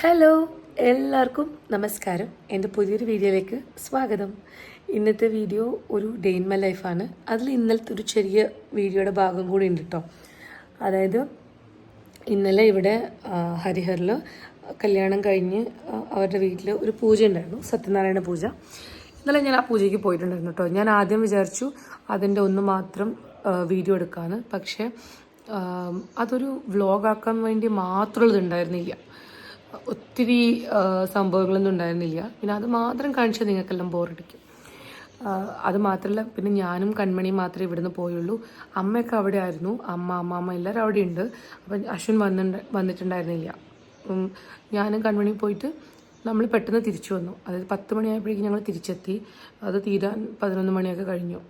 Hello എല്ലാവർക്കും നമസ്കാരം. എന്റെ പുതിയൊരു വീഡിയോയിലേക്ക് സ്വാഗതം. ഇന്നത്തെ വീഡിയോ ഒരു ഡേ ഇൻ മൈ ലൈഫാണ്. അതിൽ ഇന്നലത്തെ ഒരു ചെറിയ വീഡിയോയുടെ ഭാഗം കൂടി ഉണ്ട് കേട്ടോ അതായത് ഇന്നലെ ഇവിടെ ഹരിഹറിൽ കല്യാണം കഴിഞ്ഞ് അവരുടെ വീട്ടിൽ ഒരു പൂജ ഉണ്ടായിരുന്നു സത്യനാരായണ പൂജ. ഇന്നലെ ഞാൻ ആ പൂജയ്ക്ക് പോയിട്ടുണ്ടായിരുന്നു കേട്ടോ ഞാൻ ആദ്യം വിചാരിച്ചു അതിന്റെ ഒന്ന് മാത്രം വീഡിയോ എടുക്കാമെന്ന് പക്ഷേ അതൊരു വ്ളോഗാക്കാൻ വേണ്ടി മാത്രമുള്ളത് ഉണ്ടായിരുന്നില്ല ഒത്തിരി സംഭവങ്ങളൊന്നും ഉണ്ടായിരുന്നില്ല. പിന്നെ അത് മാത്രം കാണിച്ചാൽ നിങ്ങൾക്കെല്ലാം ബോറടിക്കും. അത് മാത്രമല്ല പിന്നെ ഞാനും കൺമണിയും മാത്രമേ ഇവിടുന്ന് പോയുള്ളൂ. അമ്മയൊക്കെ അവിടെ ആയിരുന്നു അമ്മ അമ്മാമ്മ എല്ലാവരും അവിടെ ഉണ്ട് അപ്പം അശ്വിൻ വന്നിട്ട് വന്നിട്ടുണ്ടായിരുന്നില്ല. ഞാനും കൺമണിയും പോയിട്ട് നമ്മൾ പെട്ടെന്ന് തിരിച്ചു വന്നു. അതായത് പത്ത് മണിയായപ്പോഴേക്കും ഞങ്ങൾ തിരിച്ചെത്തി. അത് തീരാൻ പതിനൊന്ന് മണിയൊക്കെ കഴിഞ്ഞു.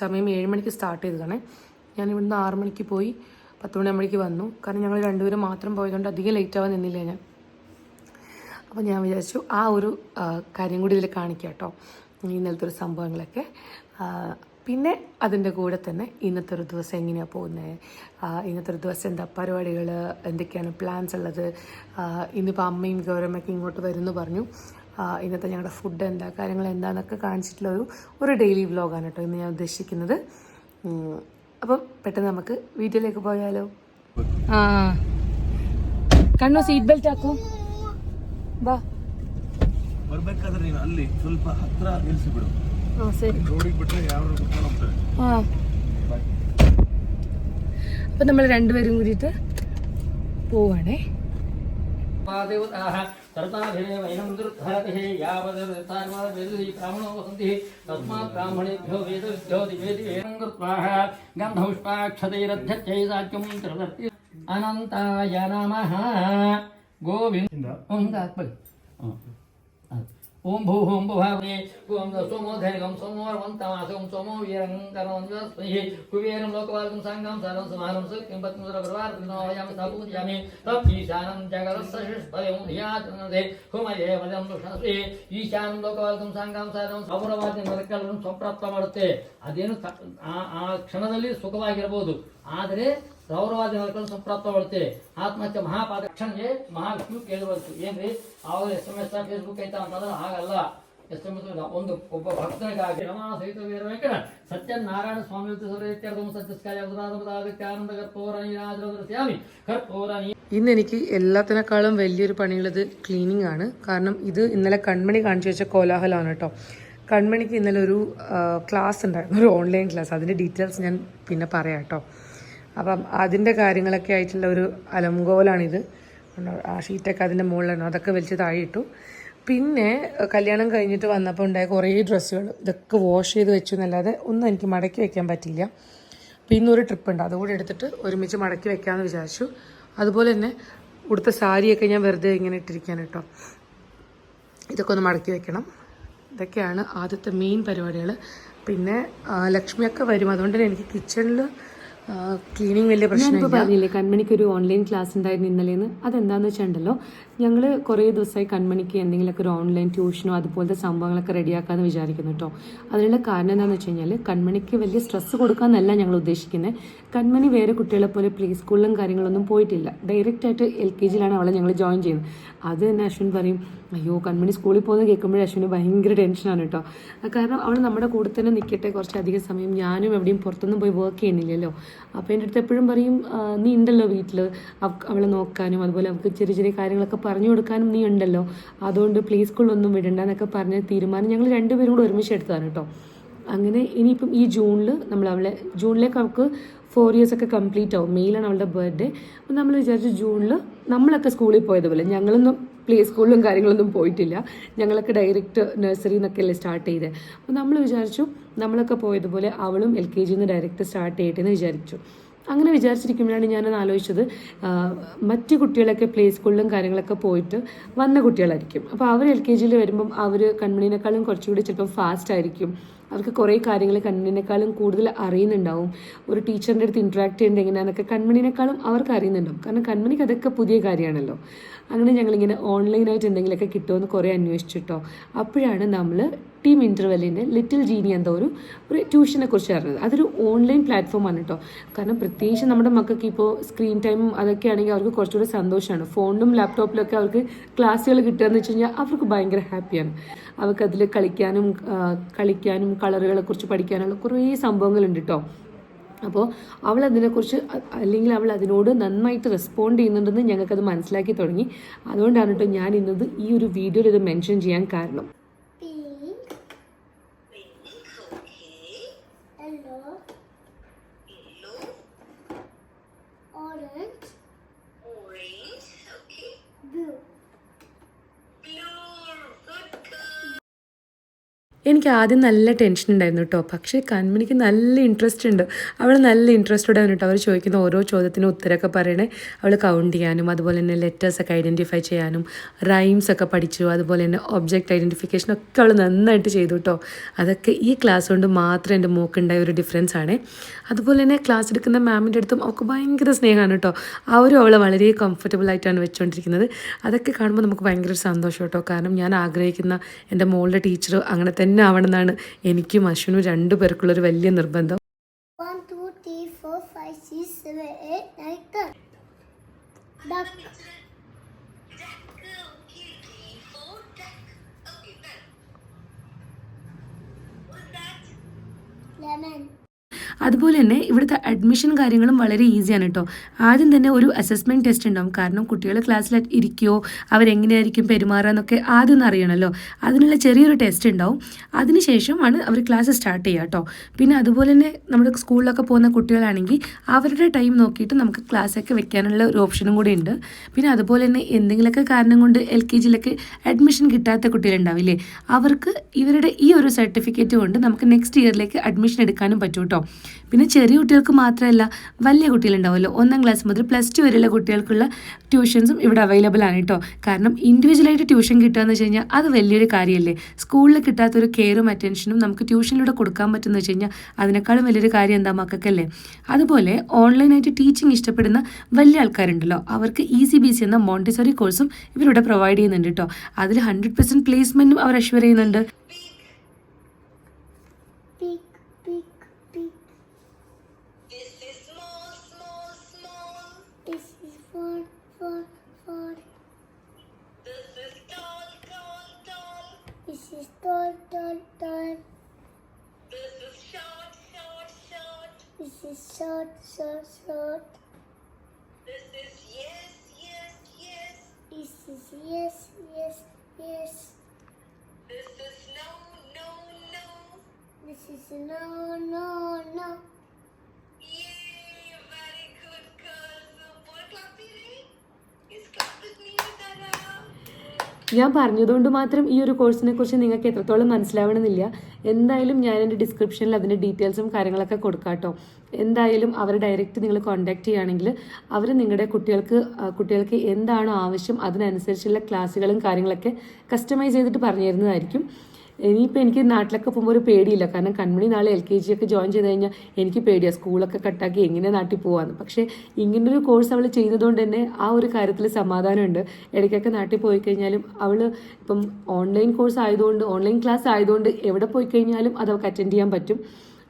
സമയം ഏഴ് മണിക്ക് സ്റ്റാർട്ട് ചെയ്തതാണേ. ഞാൻ ഇവിടുന്ന് ആറ് മണിക്ക് പോയി പത്ത് മണിയാകുമ്പോഴേക്ക് വന്നു. കാരണം ഞങ്ങൾ രണ്ടുപേരും മാത്രം പോയതുകൊണ്ട് അധികം ലേറ്റ് ആവാൻ നിന്നില്ല ഞാൻ. അപ്പോൾ ഞാൻ വിചാരിച്ചു ആ ഒരു കാര്യം കൂടി ഇതിൽ കാണിക്കാം കേട്ടോ ഇന്നലത്തെ ഒരു സംഭവങ്ങളൊക്കെ. പിന്നെ അതിന്റെ കൂടെ തന്നെ ഇന്നത്തെ ഒരു ദിവസം എങ്ങനെയാണ് പോകുന്നത് ഇന്നത്തെ ഒരു ദിവസം എന്താ പരിപാടികൾ എന്തൊക്കെയാണ് പ്ലാൻസ് ഉള്ളത്? ഇന്നിപ്പോൾ അമ്മയും ഗൗരമ്മയൊക്കെ ഇങ്ങോട്ട് വരുമെന്ന് പറഞ്ഞു. ഇന്നത്തെ ഞങ്ങളുടെ ഫുഡ് എന്താ? കാര്യങ്ങൾ എന്താണെന്നൊക്കെ കാണിച്ചിട്ടുള്ള ഒരു ഒരു ഡെയിലി വ്ലോഗാണ് കേട്ടോ ഇന്ന് ഞാൻ ഉദ്ദേശിക്കുന്നത്. അപ്പം പെട്ടെന്ന് നമുക്ക് വീട്ടിലേക്ക് പോയാലോ ആ കണ്ണു സീറ്റ് ബെൽറ്റ് ആക്കൂ ಬಾ ಬರ್ಬೇಕಾದ್ರೆ ನೀನು ಅಲ್ಲಿ ಸ್ವಲ್ಪ ಹತ್ರ ನಿಲ್ಸಿ ಬಿಡು ಹಾಂ ಸರಿ ರೋಡಿಗೆ ಬಿಟ್ರೆ ಯಾವ ಕುತ್ಕೊಂಡು ಹೋಗ್ತಾರೆ ആ അപ്പം നമ്മൾ രണ്ടുപേരും കൂടിയിട്ട് പോവാണേ देवताः सर्वाभिरेवैनं दुर्धरतिः यावदर्तार्वादवेदी ब्राह्मणो वसन्ति तस्मात् ब्राह्मणेभ्यो वेदविद्यो दिवेदिवेदं कृत्वाः गन्धपुष्पाक्षतैरध्यत्यै साक्यं त्रिदर्ति अनन्ताय नमः गोविन्द ॐ ಓಂ ಭೂ ಓಂ ಭುಭಾವೇ ಓಂ ಸೋಮೋ ಧೈರ್ಯಂ ಸೋಮೋರ್ವಂತಮಾಸೋಂ ಸೋಮೋ ವೀರಂಕರವಂತಸ್ಮಿ ಕುಬೇರಂ ಲೋಕವಾಲಕಂ ಸಾಂಗಂ ಸರ್ವಂ ಸಮಾರಂ ಸುಖಂ ಪತ್ಮುರ ಪ್ರವಾರ್ತಿನೋಯಂ ಸಪೂಜಯಾಮಿ ತಪ್ ಈಶಾನಂ ಜಗದಸ್ಸ ಶಿಷ್ಪಯಂ ಧಿಯಾತನದೆ ಹುಮಯೇ ವದಂ ಋಷಸ್ವಿ ಈಶಾನಂ ಲೋಕವಾಲಕಂ ಸಂಗಂ ಸರಂ ಅಪುರವಾದಿ ಮರಕಲನ್ನು ಸಂಪ್ರಾಪ್ತ ಮಾಡುತ್ತೆ. ಅದೇನು ಆ ಕ್ಷಣದಲ್ಲಿ ಸುಖವಾಗಿರಬಹುದು. ಆದರೆ ಸೌರವಾದ ನರಕಗಳನ್ನು ಸಂಪ್ರಾಪ್ತ ಮಾಡುತ್ತೆ ಆತ್ಮಹತ್ಯೆ ಮಹಾಪಾದ ಕ್ಷಣಗೆ ಮಹಾವಿಷ್ಣು ಕೇಳಬಾರ್ದು ಏನ್ರಿ ಅವ್ರು ಎಸ್ ಎಂ ಎಸ್ ಫೇಸ್ಬುಕ್ ಐತಾ ಅಂತಂದ್ರೆ ಹಾಗಲ್ಲ ಎಸ್ ಎಂ ಎಸ್ ಒಂದು ಒಬ್ಬ ಭಕ್ತನಿಗಾಗಿ ರಮಾ ಸಹಿತ ವೀರ ವೆಂಕಟ ಸತ್ಯನಾರಾಯಣ ಸ್ವಾಮಿ ಸತ್ಯಸ್ಕಾಯ ಆನಂದ ಕರ್ಪೂರ ನೀರಾಜಸ್ಯಾಮಿ ಕರ್ಪೂರ ನೀ ഇന്ന് എനിക്ക് എല്ലാത്തിനേക്കാളും വലിയൊരു പണിയുള്ളത് ക്ലീനിങ് ആണ് കാരണം ഇത് ഇന്നലെ കൺമണി കാണിച്ചു വെച്ച കോലാഹലമാണ് കേട്ടോ കൺമണിക്ക് ഇന്നലെ ഒരു ക്ലാസ് ഉണ്ടായിരുന്നു ഒരു ഓൺലൈൻ ക്ലാസ് അതിൻ്റെ ഡീറ്റെയിൽസ് ഞാൻ പിന്നെ പറയാം കേട്ടോ അപ്പം അതിന്റെ കാര്യങ്ങളൊക്കെ ആയിട്ടുള്ള ഒരു അലങ്കോലാണിത്? ആ ഷീറ്റൊക്കെ അതിന്റെ മുകളിലാണ്. അതൊക്കെ വലിച്ച് താഴെ ഇട്ടു. പിന്നെ കല്യാണം കഴിഞ്ഞിട്ട് വന്നപ്പോൾ ഉണ്ടായ കുറേ ഡ്രസ്സുകൾ. ഇതൊക്കെ വാഷ് ചെയ്ത് വെച്ചു എന്നല്ലാതെ ഒന്നും എനിക്ക് മടക്കി വെക്കാൻ പറ്റില്ല അപ്പോൾ ഇന്നൊരു ട്രിപ്പ് ഉണ്ട്. അതുകൂടി എടുത്തിട്ട് ഒരുമിച്ച് മടക്കി വെക്കാമെന്ന് വിചാരിച്ചു. അതുപോലെ തന്നെ ഉടുത്ത സാരിയൊക്കെ ഞാൻ വെറുതെ ഇങ്ങനെ ഇട്ടിരിക്കാൻ കേട്ടോ. ഇതൊക്കെ ഒന്ന് മടക്കി വെക്കണം. ഇതൊക്കെയാണ് ആദ്യത്തെ മെയിൻ പരിപാടികൾ പിന്നെ ലക്ഷ്മിയൊക്കെ വരും. അതുകൊണ്ട് തന്നെ എനിക്ക് കിച്ചണിൽ ക്ലീനിങ് വലിയ പ്രശ്നമില്ല. പറഞ്ഞില്ലേ കൺമണിക്ക് ഒരു ഓൺലൈൻ ക്ലാസ് ഉണ്ടായിരുന്നു ഇന്നലെന്ന്? അതെന്താന്ന് വെച്ചിട്ടുണ്ടല്ലോ ഞങ്ങൾ കുറേ ദിവസമായി കൺമണിക്ക് എന്തെങ്കിലുമൊക്കെ ഒരു ഓൺലൈൻ ട്യൂഷനോ അതുപോലത്തെ സംഭവങ്ങളൊക്കെ റെഡിയാക്കാമെന്ന് വിചാരിക്കുന്നു കേട്ടോ അതിനുള്ള കാരണം എന്താണെന്ന് വെച്ച് കഴിഞ്ഞാൽ കൺമണിക്ക് വലിയ സ്ട്രെസ് കൊടുക്കാന്നല്ല ഞങ്ങൾ ഉദ്ദേശിക്കുന്നത് കൺമണി വേറെ കുട്ടികളെ പോലെ പ്ലേ സ്കൂളിലും കാര്യങ്ങളൊന്നും പോയിട്ടില്ല. ഡയറക്റ്റ് ആയിട്ട് എൽ കെ ജിയിലാണ് അവളെ ഞങ്ങൾ ജോയിൻ ചെയ്യുന്നത്. അത് തന്നെ അശ്വിൻ പറയും അയ്യോ കൺമണി സ്കൂളിൽ പോകുന്നത് കേൾക്കുമ്പോഴേ അശ്വിന് ഭയങ്കര ടെൻഷനാണ് കേട്ടോ. കാരണം അവൾ നമ്മുടെ കൂടെ തന്നെ നിൽക്കട്ടെ കുറച്ചധികം സമയം ഞാനും എവിടെയും പുറത്തൊന്നും പോയി വർക്ക് ചെയ്യുന്നില്ലല്ലോ. അപ്പോൾ എന്റെ അടുത്ത് എപ്പോഴും പറയും നീ ഉണ്ടല്ലോ വീട്ടിൽ അവളെ നോക്കാനും അതുപോലെ അവൾക്ക് ചെറിയ ചെറിയ കാര്യങ്ങളൊക്കെ പറഞ്ഞു കൊടുക്കാനും നീ ഉണ്ടല്ലോ. അതുകൊണ്ട് പ്ലേ സ്കൂളിലൊന്നും വിടണ്ട എന്നൊക്കെ പറഞ്ഞ തീരുമാനം ഞങ്ങൾ രണ്ടുപേരും കൂടെ ഒരുമിച്ച് എടുത്തതാണ് കേട്ടോ. അങ്ങനെ ഇനിയിപ്പം ഈ ജൂണിൽ നമ്മൾ അവളെ ജൂണിലേക്ക് അവൾക്ക് ഫോർ ഇയേഴ്സ് ഒക്കെ കംപ്ലീറ്റ് ആവും. മെയിലാണ് അവളുടെ ബർത്ത്ഡേ അപ്പം നമ്മൾ വിചാരിച്ചു ജൂണിൽ നമ്മളൊക്കെ സ്കൂളിൽ പോയതുപോലെ ഞങ്ങളൊന്നും പ്ലേ സ്കൂളിലും കാര്യങ്ങളൊന്നും പോയിട്ടില്ല. ഞങ്ങളൊക്കെ ഡയറക്റ്റ് നഴ്സറി അല്ലേ സ്റ്റാർട്ട് ചെയ്തത് അപ്പോൾ നമ്മൾ വിചാരിച്ചു നമ്മളൊക്കെ പോയതുപോലെ അവളും എൽ കെ ജിയിൽ നിന്ന് ഡയറക്റ്റ് സ്റ്റാർട്ട് ചെയ്യട്ടെ എന്ന് വിചാരിച്ചു. അങ്ങനെ വിചാരിച്ചിരിക്കുമ്പോഴാണ് ഞാനത് ആലോചിച്ചത്. മറ്റു കുട്ടികളൊക്കെ പ്ലേ സ്കൂളിലും കാര്യങ്ങളൊക്കെ പോയിട്ട് വന്ന കുട്ടികളായിരിക്കും. അപ്പോൾ അവർ എൽ കെ ജിയിൽ വരുമ്പം അവർ കൺമണിനേക്കാളും കുറച്ചുകൂടി ചിലപ്പോൾ ഫാസ്റ്റ് ആയിരിക്കും. അവർക്ക് കുറേ കാര്യങ്ങൾ കൺമണിനേക്കാളും കൂടുതൽ അറിയുന്നുണ്ടാവും. ഒരു ടീച്ചറിന്റെ അടുത്ത് ഇൻട്രാക്ട് ചെയ്യേണ്ടത് എങ്ങനെയാണെന്നൊക്കെ കൺമണിനേക്കാളും അവർക്ക് അറിയുന്നുണ്ടാവും. കാരണം കൺമണിക്ക് അതൊക്കെ പുതിയ കാര്യമാണല്ലോ. അങ്ങനെ ഞങ്ങളിങ്ങനെ ഓൺലൈനായിട്ട് എന്തെങ്കിലുമൊക്കെ കിട്ടുമെന്ന് കുറേ അന്വേഷിച്ചിട്ടോ. അപ്പോഴാണ് നമ്മൾ ടീം ഇന്റർവെല്ലിന്റെ ലിറ്റിൽ ജീനി എന്തോ ഒരു ട്യൂഷനെ കുറിച്ച് പറഞ്ഞത്. അതൊരു ഓൺലൈൻ പ്ലാറ്റ്ഫോമാണ് കേട്ടോ കാരണം പ്രത്യേകിച്ച് നമ്മുടെ മക്കൾക്ക് ഇപ്പോൾ സ്ക്രീൻ ടൈം അതൊക്കെ ആണെങ്കിൽ അവർക്ക് കുറച്ചുകൂടി സന്തോഷമാണ് ഫോണിലും ലാപ്ടോപ്പിലൊക്കെ അവർക്ക് ക്ലാസ്സുകൾ കിട്ടുകയെന്ന് വെച്ച് കഴിഞ്ഞാൽ അവർക്ക് ഭയങ്കര ഹാപ്പിയാണ് അവർക്ക് അതിൽ കളിക്കാനും കളിക്കാനും കളറുകളെ കുറിച്ച് പഠിക്കാനുള്ള കുറേ സംഭവങ്ങളുണ്ട് കേട്ടോ അപ്പോൾ അവൾ അതിനെക്കുറിച്ച് അല്ലെങ്കിൽ അവൾ അതിനോട് നന്നായിട്ട് റെസ്പോണ്ട് ചെയ്യുന്നുണ്ടെന്ന് ഞങ്ങൾക്കത് മനസ്സിലാക്കി തുടങ്ങി. അതുകൊണ്ടാണ് കേട്ടോ ഞാൻ ഇന്നത് ഈ ഒരു വീഡിയോയിൽ ഇത് മെൻഷൻ ചെയ്യാൻ കാരണം. എനിക്ക് ആദ്യം നല്ല ടെൻഷൻ ഉണ്ടായിരുന്നു കേട്ടോ പക്ഷേ കൺമണിക്ക് നല്ല ഇൻട്രസ്റ്റ് ഉണ്ട്. അവൾ നല്ല ഇൻട്രസ്റ്റോടെ കേട്ടോ അവർ ചോദിക്കുന്ന ഓരോ ചോദ്യത്തിനും ഉത്തരമൊക്കെ പറയണേ. അവൾ കൗണ്ട് ചെയ്യാനും അതുപോലെ തന്നെ ലെറ്റേഴ്സൊക്കെ ഐഡന്റിഫൈ ചെയ്യാനും റൈംസ് ഒക്കെ പഠിച്ചു അതുപോലെ തന്നെ ഒബ്ജക്റ്റ് ഐഡന്റിഫിക്കേഷൻ ഒക്കെ അവൾ നന്നായിട്ട് ചെയ്തു കേട്ടോ അതൊക്കെ ഈ ക്ലാസ് കൊണ്ട് മാത്രം എന്റെ മോക്കുണ്ടായ ഒരു ഡിഫറൻസ് ആണ്. അതുപോലെ തന്നെ ക്ലാസ് എടുക്കുന്ന മാമിന്റെ അടുത്തും ഒക്കെ ഭയങ്കര സ്നേഹമാണ് കേട്ടോ അവരും അവളെ വളരെ കംഫർട്ടബിൾ ആയിട്ടാണ് വെച്ചുകൊണ്ടിരിക്കുന്നത് അതൊക്കെ കാണുമ്പോൾ നമുക്ക് ഭയങ്കര സന്തോഷം കേട്ടോ കാരണം ഞാൻ ആഗ്രഹിക്കുന്ന എന്റെ മോളുടെ ടീച്ചർ അങ്ങനെ തന്നെ ആവണം എന്നാണ് എനിക്കും അശ്വിനും രണ്ടു പേർക്കുള്ളൊരു വലിയ നിർബന്ധം. Lemon. അതുപോലെ തന്നെ ഇവിടുത്തെ അഡ്മിഷൻ കാര്യങ്ങളും വളരെ ഈസിയാണ് കേട്ടോ ആദ്യം തന്നെ ഒരു അസസ്മെന്റ് ടെസ്റ്റ് ഉണ്ടാവും. കാരണം കുട്ടികൾ ക്ലാസ്സിൽ ഇരിക്കുകയോ അവരെങ്ങനെയായിരിക്കും പെരുമാറുക എന്നൊക്കെ ആദ്യം ഒന്ന് അറിയണമല്ലോ അതിനുള്ള ചെറിയൊരു ടെസ്റ്റ് ഉണ്ടാവും. അതിനുശേഷമാണ് അവർ ക്ലാസ് സ്റ്റാർട്ട് ചെയ്യുക കേട്ടോ പിന്നെ അതുപോലെ തന്നെ നമ്മുടെ സ്കൂളിലൊക്കെ പോകുന്ന കുട്ടികളാണെങ്കിൽ അവരുടെ ടൈം നോക്കിയിട്ട് നമുക്ക് ക്ലാസ്സൊക്കെ വെക്കാനുള്ള ഒരു ഓപ്ഷനും കൂടി ഉണ്ട്. പിന്നെ അതുപോലെ തന്നെ എന്തെങ്കിലുമൊക്കെ കാരണം കൊണ്ട് എൽ കെ ജിയിലൊക്കെ അഡ്മിഷൻ കിട്ടാത്ത കുട്ടികളുണ്ടാവില്ലേ അവർക്ക് ഇവരുടെ ഈ ഒരു സർട്ടിഫിക്കറ്റ് കൊണ്ട് നമുക്ക് നെക്സ്റ്റ് ഇയറിലേക്ക് അഡ്മിഷൻ എടുക്കാനും പറ്റും കേട്ടോ പിന്നെ ചെറിയ കുട്ടികൾക്ക് മാത്രമല്ല വലിയ കുട്ടികളുണ്ടാവുമല്ലോ. ഒന്നാം ക്ലാസ് മുതൽ പ്ലസ് ടു വരെയുള്ള കുട്ടികൾക്കുള്ള ട്യൂഷൻസും ഇവിടെ അവൈലബിൾ ആണ് കേട്ടോ കാരണം ഇൻഡിവിജ്വലായിട്ട് ട്യൂഷൻ കിട്ടുക എന്ന് വെച്ച് കഴിഞ്ഞാൽ അത് വലിയൊരു കാര്യമല്ലേ. സ്കൂളിൽ കിട്ടാത്തൊരു കെയറും അറ്റൻഷനും നമുക്ക് ട്യൂഷനിലൂടെ കൊടുക്കാൻ പറ്റുമെന്ന് വെച്ച് കഴിഞ്ഞാൽ അതിനേക്കാളും വലിയൊരു കാര്യം എന്താ മക്കൾക്കല്ലേ? അതുപോലെ ഓൺലൈനായിട്ട് ടീച്ചിങ് ഇഷ്ടപ്പെടുന്ന വലിയ ആൾക്കാരുണ്ടല്ലോ. അവർക്ക് ഇ സി ബി സി എന്ന മോണ്ടിസറി കോഴ്സും ഇവരിവിടെ പ്രൊവൈഡ് ചെയ്യുന്നുണ്ട് കേട്ടോ അതിൽ ഹൺഡ്രഡ് പെർസെന്റ് പ്ലേസ്മെന്റും അവർ അഷ്വർ ചെയ്യുന്നുണ്ട്. Tall, tall. This is short, short, short. This is short, short, short. This is yes, yes, yes. This is yes, yes, yes. This is no, no, no. This is no, no, no. ഞാൻ പറഞ്ഞതുകൊണ്ട് മാത്രം ഈ ഒരു കോഴ്സിനെ കുറിച്ച് നിങ്ങൾക്ക് എത്രത്തോളം മനസ്സിലാവണമെന്നില്ല. എന്തായാലും ഞാൻ എന്റെ ഡിസ്ക്രിപ്ഷനിൽ അതിന്റെ ഡീറ്റെയിൽസും കാര്യങ്ങളൊക്കെ കൊടുക്കാട്ടോ എന്തായാലും അവർ ഡയറക്റ്റ് നിങ്ങൾ കോൺടാക്ട് ചെയ്യുകയാണെങ്കിൽ അവർ നിങ്ങളുടെ കുട്ടികൾക്ക് കുട്ടികൾക്ക് എന്താണോ ആവശ്യം അതിനനുസരിച്ചുള്ള ക്ലാസ്സുകളും കാര്യങ്ങളൊക്കെ കസ്റ്റമൈസ് ചെയ്തിട്ട് പറഞ്ഞു തരുന്നതായിരിക്കും ഇനിയിപ്പോൾ എനിക്ക് നാട്ടിലൊക്കെ പോകുമ്പോൾ ഒരു പേടിയില്ല. കാരണം കൺമണി നാളെ എൽ കെ ജി ഒക്കെ ജോയിൻ ചെയ്ത് കഴിഞ്ഞാൽ എനിക്ക് പേടിയാണ് സ്കൂളൊക്കെ കട്ടാക്കി എങ്ങനെ നാട്ടിൽ പോകാമെന്ന് പക്ഷേ ഇങ്ങനൊരു കോഴ്സ് അവൾ ചെയ്തതുകൊണ്ട് തന്നെ ആ ഒരു കാര്യത്തിൽ സമാധാനമുണ്ട്. ഇടയ്ക്കൊക്കെ നാട്ടിൽ പോയി കഴിഞ്ഞാലും അവൾ ഇപ്പം ഓൺലൈൻ കോഴ്സ് ആയതുകൊണ്ട് ഓൺലൈൻ ക്ലാസ് ആയതുകൊണ്ട് എവിടെ പോയി കഴിഞ്ഞാലും അത് അവൾക്ക് അറ്റൻഡ് ചെയ്യാൻ പറ്റും.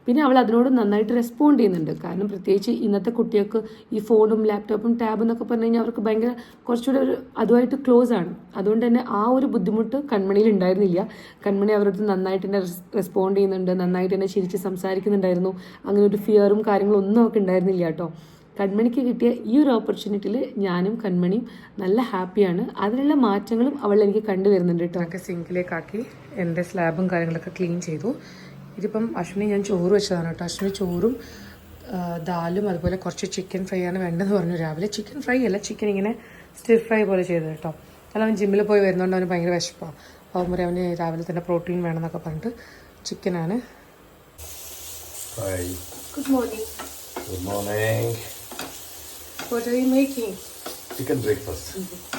പിന്നെ അവൾ അതിനോട് നന്നായിട്ട് റെസ്പോണ്ട് ചെയ്യുന്നുണ്ട്. കാരണം പ്രത്യേകിച്ച് ഇന്നത്തെ കുട്ടികൾക്ക് ഈ ഫോണും ലാപ്ടോപ്പും ടാബും എന്നൊക്കെ പറഞ്ഞു കഴിഞ്ഞാൽ അവർക്ക് ഭയങ്കര കുറച്ചുകൂടെ ഒരു അതുമായിട്ട് ക്ലോസ് ആണ്. അതുകൊണ്ട് തന്നെ ആ ഒരു ബുദ്ധിമുട്ട് കൺമണിയിൽ ഉണ്ടായിരുന്നില്ല. കൺമണി അവരോട് നന്നായിട്ട് തന്നെ റെസ്പോണ്ട് ചെയ്യുന്നുണ്ട്. നന്നായിട്ട് തന്നെ ചിരിച്ച് സംസാരിക്കുന്നുണ്ടായിരുന്നു. അങ്ങനെ ഒരു ഫിയറും കാര്യങ്ങളും ഒന്നും അവർക്ക് ഉണ്ടായിരുന്നില്ല കേട്ടോ. കൺമണിക്ക് കിട്ടിയ ഈ ഒരു ഓപ്പർച്യൂണിറ്റിയിൽ ഞാനും കൺമണിയും നല്ല ഹാപ്പിയാണ് അതിനുള്ള മാറ്റങ്ങളും അവൾ എനിക്ക് കണ്ടുവരുന്നുണ്ട് കേട്ടോ. സിങ്കിലേക്കാക്കി എന്റെ സ്ലാബും കാര്യങ്ങളൊക്കെ ക്ലീൻ ചെയ്തു. ഇതിപ്പം അശ്വിനി ഞാൻ ചോറ് വെച്ചതാണ് കേട്ടോ. അശ്വിനി ചോറും ദാലും അതുപോലെ കുറച്ച് ചിക്കൻ ഫ്രൈ ആണ് വേണ്ടതെന്ന് പറഞ്ഞു രാവിലെ. ചിക്കൻ ഫ്രൈ അല്ല ചിക്കൻ ഇങ്ങനെ സ്റ്റിർ ഫ്രൈ പോലെ ചെയ്തത് കേട്ടോ. അല്ല അവൻ ജിമ്മിൽ പോയി വരുന്നതുകൊണ്ട് അവന് ഭയങ്കര വിശപ്പാണ് അപ്പോൾ അവൻ അവന് രാവിലെ തന്നെ പ്രോട്ടീൻ വേണമെന്നൊക്കെ പറഞ്ഞിട്ട് ചിക്കനാണ്. Good morning good morning what are you making Chicken breakfast.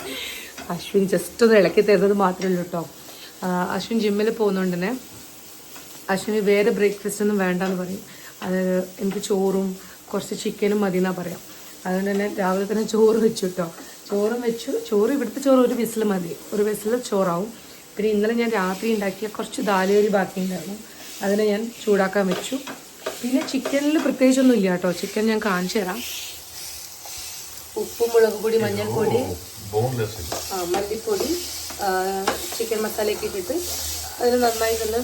Ashwin just ഒന്ന് ഇളക്കി തരുന്നത് മാത്രമേ ഉള്ളൂ കേട്ടോ. അശ്വിൻ ജിമ്മിൽ പോകുന്നതുകൊണ്ട് തന്നെ അശ്വിന് വേറെ ബ്രേക്ക്ഫാസ്റ്റ് ഒന്നും വേണ്ടെന്ന് പറയും. അതായത് എനിക്ക് ചോറും കുറച്ച് ചിക്കനും മതി എന്നാ പറയാം. അതുകൊണ്ട് തന്നെ രാവിലെ തന്നെ ചോറ് വെച്ചു കേട്ടോ ചോറും വെച്ചു. ചോറ് ഇവിടുത്തെ ചോറ് ഒരു വിസിൽ മതി. ഒരു വിസിൽ ചോറാവും. പിന്നെ ഇന്നലെ ഞാൻ രാത്രി ഉണ്ടാക്കിയ കുറച്ച് ദാലേരി ബാക്കി ഉണ്ടായിരുന്നു. അതിനെ ഞാൻ ചൂടാക്കാൻ വെച്ചു. പിന്നെ ചിക്കനിൽ പ്രത്യേകിച്ചൊന്നും ഇല്ല കേട്ടോ ചിക്കൻ ഞാൻ കാണിച്ചു തരാം. ഉപ്പും മുളക് പൊടി മഞ്ഞൾപ്പൊടി ആ, മല്ലിപ്പൊടി ചിക്കൻ മസാലയൊക്കെ ഇട്ടിട്ട് അതിന് നന്നായി തന്നെ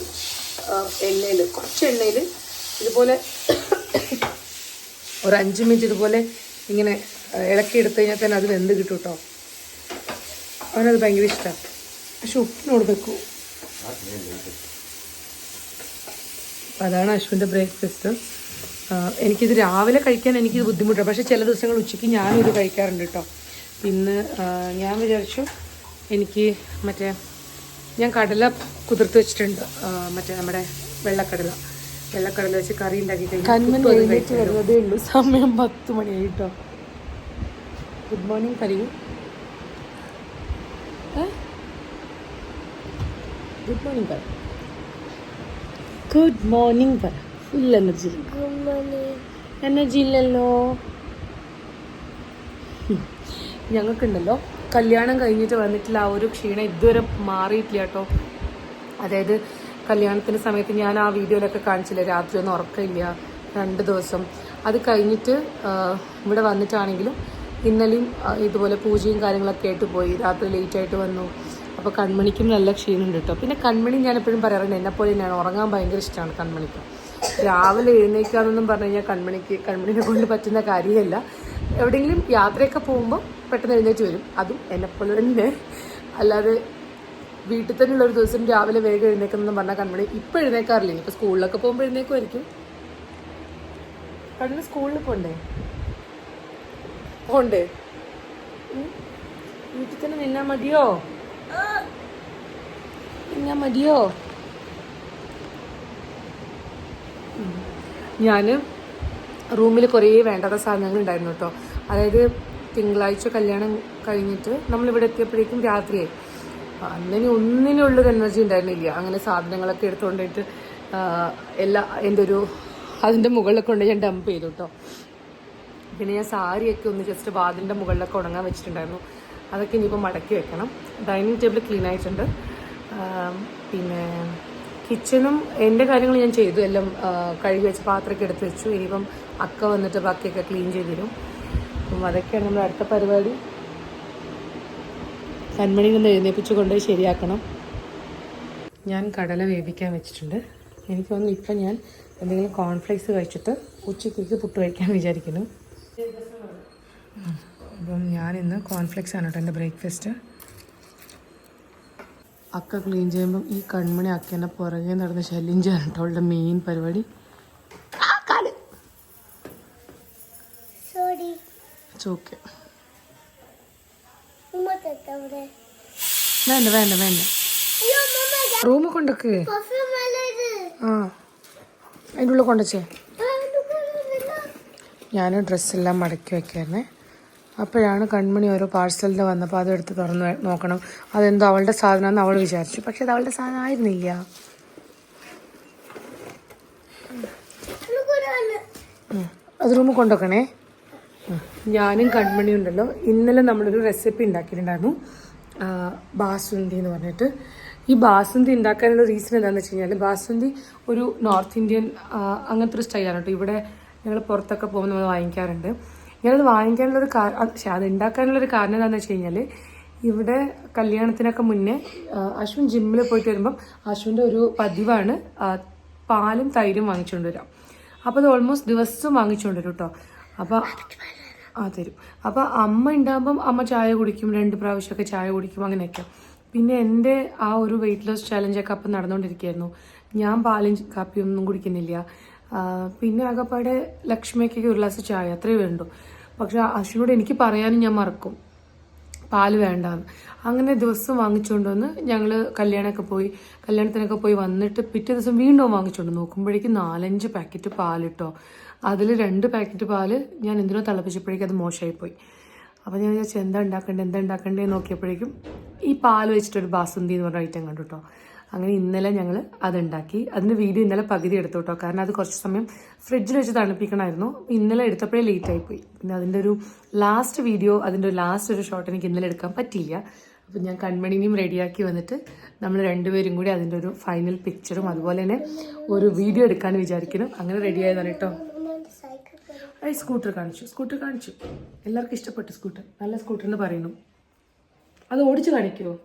എണ്ണയിൽ കുറച്ച് എണ്ണയിൽ ഇതുപോലെ ഒരു അഞ്ച് മിനിറ്റ് ഇതുപോലെ ഇങ്ങനെ ഇളക്കി എടുത്തു കഴിഞ്ഞാൽ തന്നെ അത് വെന്ത് കിട്ടും കേട്ടോ അവനത് ഭയങ്കര ഇഷ്ടമാണ് പക്ഷെ ഉപ്പിനോട് വെക്കൂ. അതാണ് അശ്വിന്റെ ബ്രേക്ക്ഫാസ്റ്റ്. എനിക്കിത് രാവിലെ കഴിക്കാൻ എനിക്കിത് ബുദ്ധിമുട്ടാണ്. പക്ഷേ ചില ദിവസങ്ങൾ ഉച്ചയ്ക്ക് ഞാനും ഇത് കഴിക്കാറുണ്ട് കേട്ടോ പിന്നെ ഞാൻ വിചാരിച്ചു എനിക്ക് മറ്റേ ഞാൻ കടല കുതിർത്ത് വെച്ചിട്ടുണ്ട്. മറ്റേ നമ്മുടെ വെള്ളക്കടല. വെള്ളക്കടല വെച്ച് കറി ഉണ്ടാക്കി കഴിഞ്ഞാൽ ഉള്ളൂ. സമയം പത്ത് മണിയായി കേട്ടോ ഗുഡ് മോർണിംഗ് പറയൂ ഗുഡ് മോർണിംഗ് പറ ഗുഡ് മോർണിംഗ് പറ ഫുൾ എനർജി. എനർജി ഇല്ലല്ലോ. ഞങ്ങൾക്കുണ്ടല്ലോ കല്യാണം കഴിഞ്ഞിട്ട് വന്നിട്ടില്ല ആ ഒരു ക്ഷീണം ഇതുവരെ മാറിയിട്ടില്ല കേട്ടോ. അതായത് കല്യാണത്തിന്റെ സമയത്ത് ഞാൻ ആ വീഡിയോയിലൊക്കെ കാണിച്ചില്ല. രാത്രി ഒന്നും ഉറക്കമില്ല. രണ്ട് ദിവസം. അത് കഴിഞ്ഞിട്ട് ഇവിടെ വന്നിട്ടാണെങ്കിലും ഇന്നലെയും ഇതുപോലെ പൂജയും കാര്യങ്ങളൊക്കെ ആയിട്ട് പോയി. രാത്രി ലേറ്റ് ആയിട്ട് വന്നു. അപ്പോൾ കൺമണിക്കും നല്ല ക്ഷീണമുണ്ട് കേട്ടോ. പിന്നെ കൺമണി ഞാൻ എപ്പോഴും പറയാറുണ്ട് എന്നെപ്പോലെ തന്നെയാണ്. ഉറങ്ങാൻ ഭയങ്കര ഇഷ്ടമാണ് കൺമണിക്ക്. രാവിലെ എഴുന്നേക്കാന്നൊന്നും പറഞ്ഞു കഴിഞ്ഞാൽ കൺമണിക്ക് കൺമണിനെ കൊണ്ട് പറ്റുന്ന കാര്യമല്ല. എവിടെയെങ്കിലും യാത്രയൊക്കെ പോകുമ്പോൾ പെട്ടെന്ന് എഴുന്നേറ്റ് വരും. അതും എന്നെപ്പോലെ തന്നെ. അല്ലാതെ വീട്ടിൽ തന്നെയുള്ള ഒരു ദിവസം രാവിലെ വേഗം എഴുന്നേക്കുന്നെന്ന് പറഞ്ഞാൽ കൺമണി ഇപ്പം എഴുന്നേക്കാറില്ല. ഇപ്പം സ്കൂളിലൊക്കെ പോകുമ്പോൾ എഴുന്നേക്കുമായിരിക്കും. കണ്ണിന് സ്കൂളിൽ പോണ്ടേ? പോണ്ടേ? വീട്ടിൽ തന്നെ നിന്നാ മതിയോ? നിന്നാ മതിയോ? ഞാൻ റൂമിൽ കുറേ വേണ്ടാത്ത സാധനങ്ങൾ ഉണ്ടായിരുന്നു കേട്ടോ. അതായത് തിങ്കളാഴ്ച കല്യാണം കഴിഞ്ഞിട്ട് നമ്മളിവിടെ എത്തിയപ്പോഴേക്കും രാത്രിയായി. അങ്ങനെ ഒന്നിനുള്ളൊരു എനർജി ഉണ്ടായിരുന്നില്ല. അങ്ങനെ സാധനങ്ങളൊക്കെ എടുത്തുകൊണ്ടിട്ട് എല്ലാ എന്റെ ഒരു അതിന്റെ മുകളിലൊക്കെ കൊണ്ട് ഞാൻ ഡംപ് ചെയ്തു കേട്ടോ. പിന്നെ ഞാൻ സാരിയൊക്കെ ഒന്ന് ജസ്റ്റ് വാതിലിന്റെ മുകളിലൊക്കെ ഉണങ്ങാൻ വെച്ചിട്ടുണ്ടായിരുന്നു. അതൊക്കെ ഇനിയിപ്പോൾ മടക്കി വെക്കണം. ഡൈനിങ് ടേബിൾ ക്ലീൻ ആയിട്ടുണ്ട്. പിന്നെ കിച്ചണും എന്റെ കാര്യങ്ങൾ ഞാൻ ചെയ്തു. എല്ലാം കഴുകി വെച്ച് പാത്രമൊക്കെ എടുത്ത് വെച്ചു. ഇനിയിപ്പം അക്ക വന്നിട്ട് ബാക്കിയൊക്കെ ക്ലീൻ ചെയ്ത് തരും. അപ്പം അതൊക്കെയാണ് നമ്മുടെ അടുത്ത പരിപാടി. കൺമണി നിന്ന് എഴുന്നേപ്പിച്ച് കൊണ്ടുപോയി ശരിയാക്കണം. ഞാൻ കടല വേവിക്കാൻ വെച്ചിട്ടുണ്ട്. എനിക്ക് തോന്നുന്നു ഇപ്പം ഞാൻ എന്തെങ്കിലും കോൺഫ്ലേക്സ് കഴിച്ചിട്ട് ഉച്ചയ്ക്ക് പുട്ട് കഴിക്കാൻ വിചാരിക്കുന്നു. അപ്പം ഞാനിന്ന് കോൺഫ്ലേക്സ് ആണ് കേട്ടോ എന്റെ ബ്രേക്ക്ഫാസ്റ്റ് അക്ക ക്ലീൻ ചെയ്യുമ്പം ഈ കൺമണി അക്കേന്റെ പുറകെ നടന്ന് ശല്യം ചെയ്യാൻ കേട്ടോ അവളുടെ മെയിൻ പരിപാടി. വേണ്ട വേണ്ട വേണ്ട. റൂമ് കൊണ്ടൊക്കെ. ആ. അതിന്റെ ഉള്ളിൽ കൊണ്ടുവച്ചേ. ഞാൻ ഡ്രസ്സെല്ലാം മടക്കി വെക്കായിരുന്നേ. അപ്പോഴാണ് കൺമണി ഓരോ പാഴ്സലിൽ വന്നപ്പോൾ അതെടുത്ത് തുറന്ന് നോക്കണം. അതെന്തോ അവളുടെ സാധനമെന്ന് അവൾ വിചാരിച്ചു. പക്ഷെ അത് അവളുടെ സാധനം ആയിരുന്നില്ല. അത് റൂമിൽ കൊണ്ടുവെക്കണേ. ഞാനും കൺമണി ഉണ്ടല്ലോ. ഇന്നലെ നമ്മളൊരു റെസിപ്പി ഉണ്ടാക്കിയിട്ടുണ്ടായിരുന്നു. ബാസുന്തി എന്ന് പറഞ്ഞിട്ട്. ഈ ബാസുന്തി ഉണ്ടാക്കാനുള്ള റീസൺ എന്താണെന്ന് വെച്ച് കഴിഞ്ഞാൽ ബാസുന്തി ഒരു നോർത്ത് ഇന്ത്യൻ അങ്ങനത്തെ ഒരു സ്റ്റൈലാണ് കേട്ടോ. ഇവിടെ ഞങ്ങൾ പുറത്തൊക്കെ പോകുമ്പോൾ നമ്മൾ വാങ്ങിക്കാറുണ്ട്. ഞാനത് വാങ്ങിക്കാനുള്ളൊരു കാരണം പക്ഷേ അത് ഉണ്ടാക്കാനുള്ളൊരു കാരണം എന്താണെന്ന് വെച്ച് കഴിഞ്ഞാൽ ഇവിടെ കല്യാണത്തിനൊക്കെ മുന്നേ അശ്വിൻ ജിമ്മിൽ പോയിട്ട് വരുമ്പം അശ്വിന്റെ ഒരു പതിവാണ് പാലും തൈരും വാങ്ങിച്ചുകൊണ്ട് വരാം. അപ്പോൾ അത് ഓൾമോസ്റ്റ് ദിവസവും വാങ്ങിച്ചുകൊണ്ട് വരും കേട്ടോ അപ്പോൾ ആ തരും. അപ്പോൾ അമ്മ ഉണ്ടാകുമ്പം അമ്മ ചായ കുടിക്കും രണ്ട് പ്രാവശ്യമൊക്കെ ചായ കുടിക്കും അങ്ങനെയൊക്കെ. പിന്നെ എന്റെ ആ ഒരു വെയിറ്റ് ലോസ് ചാലഞ്ചൊക്കെ അപ്പം നടന്നുകൊണ്ടിരിക്കുകയായിരുന്നു ഞാൻ പാലും കാപ്പിയൊന്നും കുടിക്കുന്നില്ല. പിന്നെ ആകപ്പാടെ ലക്ഷ്മിക്കൊക്കെ ഒരു ഗ്ലാസ് ചായ അത്രയേ വേണ്ടു. പക്ഷെ അശ്വിനോട് എനിക്ക് പറയാനും ഞാൻ മറക്കും. പാൽ വേണ്ടാന്ന്. അങ്ങനെ ദിവസം വാങ്ങിച്ചുകൊണ്ട് വന്ന് ഞങ്ങൾ കല്യാണമൊക്കെ പോയി കല്യാണത്തിനൊക്കെ പോയി വന്നിട്ട് പിറ്റേ ദിവസം വീണ്ടും വാങ്ങിച്ചുകൊണ്ട് നോക്കുമ്പോഴേക്കും നാലഞ്ച് പാക്കറ്റ് പാലിട്ടോ. അതിൽ രണ്ട് പാക്കറ്റ് പാൽ ഞാൻ എന്തിനോ തിളപ്പിച്ചപ്പോഴേക്കും അത് മോശമായിപ്പോയി അപ്പോൾ ഞാൻ വിചാരിച്ചു എന്താ ഉണ്ടാക്കണ്ടേ എന്താ ഉണ്ടാക്കണ്ടേ നോക്കിയപ്പോഴേക്കും ഈ പാൽ വെച്ചിട്ടൊരു ബാസന്തി എന്ന് പറഞ്ഞ ഐറ്റം കണ്ടു കേട്ടോ അങ്ങനെ ഇന്നലെ ഞങ്ങൾ അതുണ്ടാക്കി. അതിന്റെ വീഡിയോ ഇന്നലെ പകുതി എടുത്തു കേട്ടോ. കാരണം അത് കുറച്ച് സമയം ഫ്രിഡ്ജിൽ വെച്ച് തണുപ്പിക്കണമായിരുന്നു. ഇന്നലെ എടുത്തപ്പോഴേ ലേറ്റ് ആയിപ്പോയി പിന്നെ അതിന്റെ ഒരു ലാസ്റ്റ് വീഡിയോ അതിന്റെ ഒരു ലാസ്റ്റ് ഒരു ഷോട്ട് എനിക്ക് ഇന്നലെ എടുക്കാൻ പറ്റിയില്ല. അപ്പം ഞാൻ കൺമണിനെയും റെഡിയാക്കി വന്നിട്ട് നമ്മൾ രണ്ടുപേരും കൂടി അതിന്റെ ഒരു ഫൈനൽ പിക്ചറും അതുപോലെ തന്നെ ഒരു വീഡിയോ എടുക്കാൻ വിചാരിക്കണം അങ്ങനെ റെഡി ആയതാണ് കേട്ടോ. ഐ സ്കൂട്ടർ കാണിച്ചു. സ്കൂട്ടർ കാണിച്ചു. എല്ലാവർക്കും ഇഷ്ടപ്പെട്ടു സ്കൂട്ടർ നല്ല സ്കൂട്ടർ എന്ന് പറയുന്നു. അത് ഓടിച്ചു കാണിക്കുമോ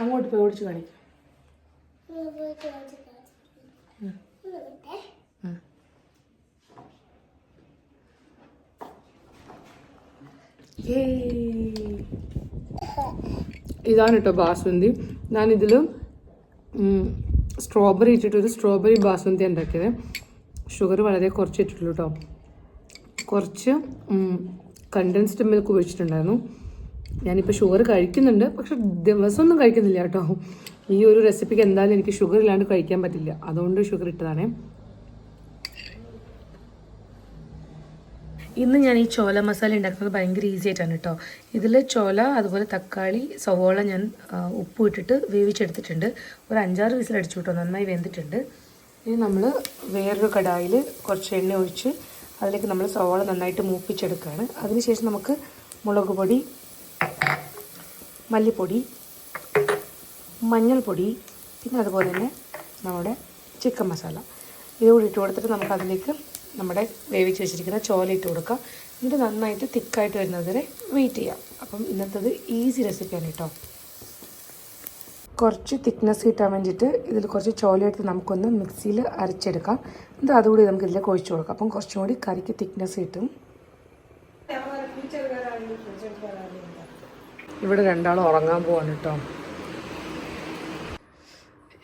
അങ്ങോട്ട് പോയി ഓടിച്ചു കാണിക്കും. ഇതാണ് കേട്ടോ ബാസുന്തി. ഞാനിതിൽ സ്ട്രോബെറി ഇട്ടിട്ടൊരു സ്ട്രോബെറി ബാസുന്തി ഉണ്ടാക്കിയത്. ഷുഗർ വളരെ കുറച്ചിട്ടുള്ളൂ കേട്ടോ. കുറച്ച് കണ്ടൻസ്ഡ് മിൽക്ക് ഒഴിച്ചിട്ടുണ്ടായിരുന്നു ഞാനിപ്പോൾ ഷുഗർ കഴിക്കുന്നുണ്ട്. പക്ഷെ ദിവസമൊന്നും കഴിക്കുന്നില്ല കേട്ടോ. ഈ ഒരു റെസിപ്പിക്ക് എന്തായാലും എനിക്ക് ഷുഗർ ഇല്ലാണ്ട് കഴിക്കാൻ പറ്റില്ല. അതുകൊണ്ട് ഷുഗർ ഇട്ടതാണേ. ഇന്ന് ഞാൻ ഈ ചോല മസാല ഉണ്ടാക്കുന്നത് ഭയങ്കര ഈസി ആയിട്ടാണ് കേട്ടോ. ഇതിൽ ചോല അതുപോലെ തക്കാളി സവോള ഞാൻ ഉപ്പ് ഇട്ടിട്ട് വേവിച്ചെടുത്തിട്ടുണ്ട്. ഒരു അഞ്ചാറ് വിസിലടിച്ചു കേട്ടോ. നന്നായി വെന്തിട്ടുണ്ട്. ഇനി നമ്മൾ വേറൊരു കടായിൽ കുറച്ച് എണ്ണ ഒഴിച്ച് അതിലേക്ക് നമ്മൾ സവോള നന്നായിട്ട് മൂപ്പിച്ചെടുക്കുകയാണ്. അതിനുശേഷം നമുക്ക് മുളക് പൊടി മല്ലിപ്പൊടി മഞ്ഞൾപ്പൊടി പിന്നെ അതുപോലെ തന്നെ നമ്മുടെ ചിക്കൻ മസാല. ഇതുകൂടി ഇട്ട് കൊടുത്തിട്ട് നമുക്കതിലേക്ക് നമ്മുടെ വേവിച്ച് വെച്ചിരിക്കുന്ന ചോല ഇട്ട് കൊടുക്കുക എന്നിട്ട് നന്നായിട്ട് തിക്കായിട്ട് വരുന്നത് വരെ വെയിറ്റ് ചെയ്യാം. അപ്പം ഇന്നത്തത് ഈസി റെസിപ്പിയാണ് കേട്ടോ. കുറച്ച് തിക്നെസ് കിട്ടാൻ വേണ്ടിയിട്ട് ഇതിൽ കുറച്ച് ചോല എടുത്ത് നമുക്കൊന്ന് മിക്സിയിൽ അരച്ചെടുക്കാം. എന്നിട്ട് അതുകൂടി നമുക്ക് ഇതിലേക്ക് ഒഴിച്ചു കൊടുക്കാം. അപ്പം കുറച്ചും കൂടി കറിക്ക് തിക്നെസ് കിട്ടും. ഇവിടെ രണ്ടാളും ഉറങ്ങാൻ പോവാണ് കേട്ടോ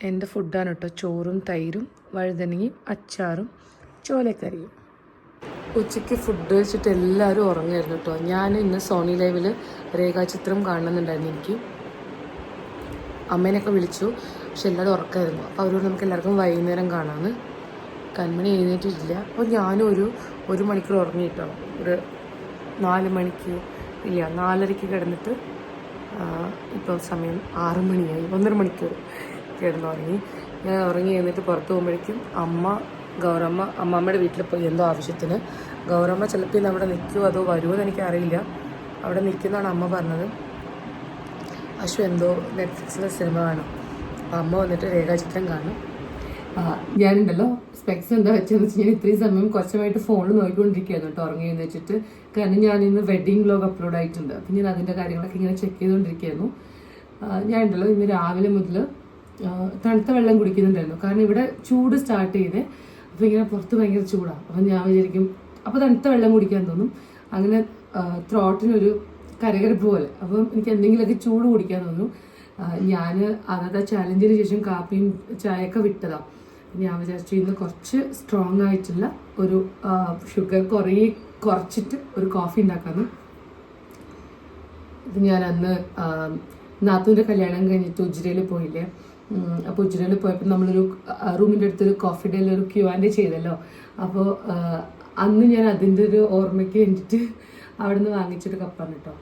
എന്റെ ഫുഡാണ് കേട്ടോ ചോറും തൈരും വഴുതനങ്ങയും അച്ചാറും ചോലക്കറിയും. ഉച്ചയ്ക്ക് ഫുഡ് കഴിച്ചിട്ട് എല്ലാവരും ഉറങ്ങായിരുന്നു കേട്ടോ ഞാൻ ഇന്ന് സോണി ലൈവിൽ രേഖാചിത്രം കാണണമെന്നുണ്ടായിരുന്നു എനിക്ക്. അമ്മേനെയൊക്കെ വിളിച്ചു. പക്ഷെ എല്ലാവരും ഉറക്കമായിരുന്നു അപ്പോൾ അവരോട് നമുക്ക് എല്ലാവർക്കും വൈകുന്നേരം കാണാമെന്ന് കൺമണി എഴുന്നേറ്റിട്ടില്ല. അപ്പോൾ ഞാനും ഒരു ഒരു മണിക്കൂർ ഉറങ്ങിയിട്ടോ ഒരു നാല് മണിക്ക് ഇല്ല നാലരയ്ക്ക് കിടന്നിട്ട് ഇപ്പോൾ സമയം ആറ് മണിയായി ഒന്നര മണിക്കൂർ കിടന്നുറങ്ങി ഞാൻ ഉറങ്ങി എന്നിട്ട് പുറത്ത് പോകുമ്പോഴേക്കും അമ്മ ഗൗരമ്മ അമ്മമ്മയുടെ വീട്ടിൽ പോയി. എന്തോ ആവശ്യത്തിന്. ഗൗരമ്മ ചിലപ്പോൾ ഇന്ന് അവിടെ നിൽക്കുമോ അതോ വരുമോ എന്ന് എനിക്കറിയില്ല. അവിടെ നിൽക്കുന്നതാണ് അമ്മ പറഞ്ഞത്. അശു എന്തോ നെറ്റ്ഫ്ലിക്സിലെ സിനിമ കാണും. അപ്പം അമ്മ വന്നിട്ട് രേഖാചിത്രം കാണും. ഞാനുണ്ടല്ലോ. സ്പെക്സ് എന്താ വെച്ചതെന്ന് വെച്ച് ഞാൻ ഇത്രയും സമയം കുറച്ചുമായിട്ട് ഫോണിൽ നോക്കിക്കൊണ്ടിരിക്കുകയായിരുന്നു കേട്ടോ ഉറങ്ങി വെച്ചിട്ട്. കാരണം ഞാൻ ഇന്ന് വെഡിങ് ബ്ലോഗ് അപ്ലോഡ് ആയിട്ടുണ്ട്. അപ്പം ഞാൻ അതിന്റെ കാര്യങ്ങളൊക്കെ ഇങ്ങനെ ചെക്ക് ചെയ്തുകൊണ്ടിരിക്കുകയായിരുന്നു ഞാനുണ്ടല്ലോ ഇന്ന് രാവിലെ മുതൽ തണുത്ത വെള്ളം കുടിക്കുന്നുണ്ടായിരുന്നു. കാരണം ഇവിടെ ചൂട് സ്റ്റാർട്ട് ചെയ്തേ. അപ്പോൾ ഇങ്ങനെ പുറത്ത് ഭയങ്കര ചൂടാണ് അപ്പം ഞാൻ വിചാരിക്കും അപ്പോൾ തണുത്ത വെള്ളം കുടിക്കാൻ തോന്നും. അങ്ങനെ ത്രോട്ടിനൊരു കരകരപ്പ് പോലെ. അപ്പം എനിക്ക് എന്തെങ്കിലുമൊക്കെ ചൂട് കുടിക്കാൻ തോന്നും. ഞാൻ അതാ ചാലഞ്ചിന് ശേഷം കാപ്പിയും ചായയൊക്കെ വിട്ടതാണ് ഞാൻ വിചാരിച്ചു ഇന്ന് കുറച്ച് സ്ട്രോങ് ആയിട്ടുള്ള ഒരു ഷുഗർ കുറേ കുറച്ചിട്ട് ഒരു കോഫി ഉണ്ടാക്കാമെന്ന് ഇത് ഞാൻ അന്ന് നാത്തൂന്റെ കല്യാണം കഴിഞ്ഞിട്ട് ഉജ്രയിൽ പോയില്ലേ? അപ്പോൾ ഉജ്രയിൽ പോയപ്പോൾ നമ്മളൊരു റൂമിന്റെ അടുത്തൊരു കോഫി ഡേയിൽ ഒരു ക്യൂ ആൻഡ് ചെയ്തല്ലോ. അപ്പോൾ അന്ന് ഞാൻ അതിന്റെ ഒരു ഓർമ്മയ്ക്ക് വേണ്ടിയിട്ട് അവിടെ നിന്ന് വാങ്ങിച്ചൊരു കപ്പാണ് കേട്ടോ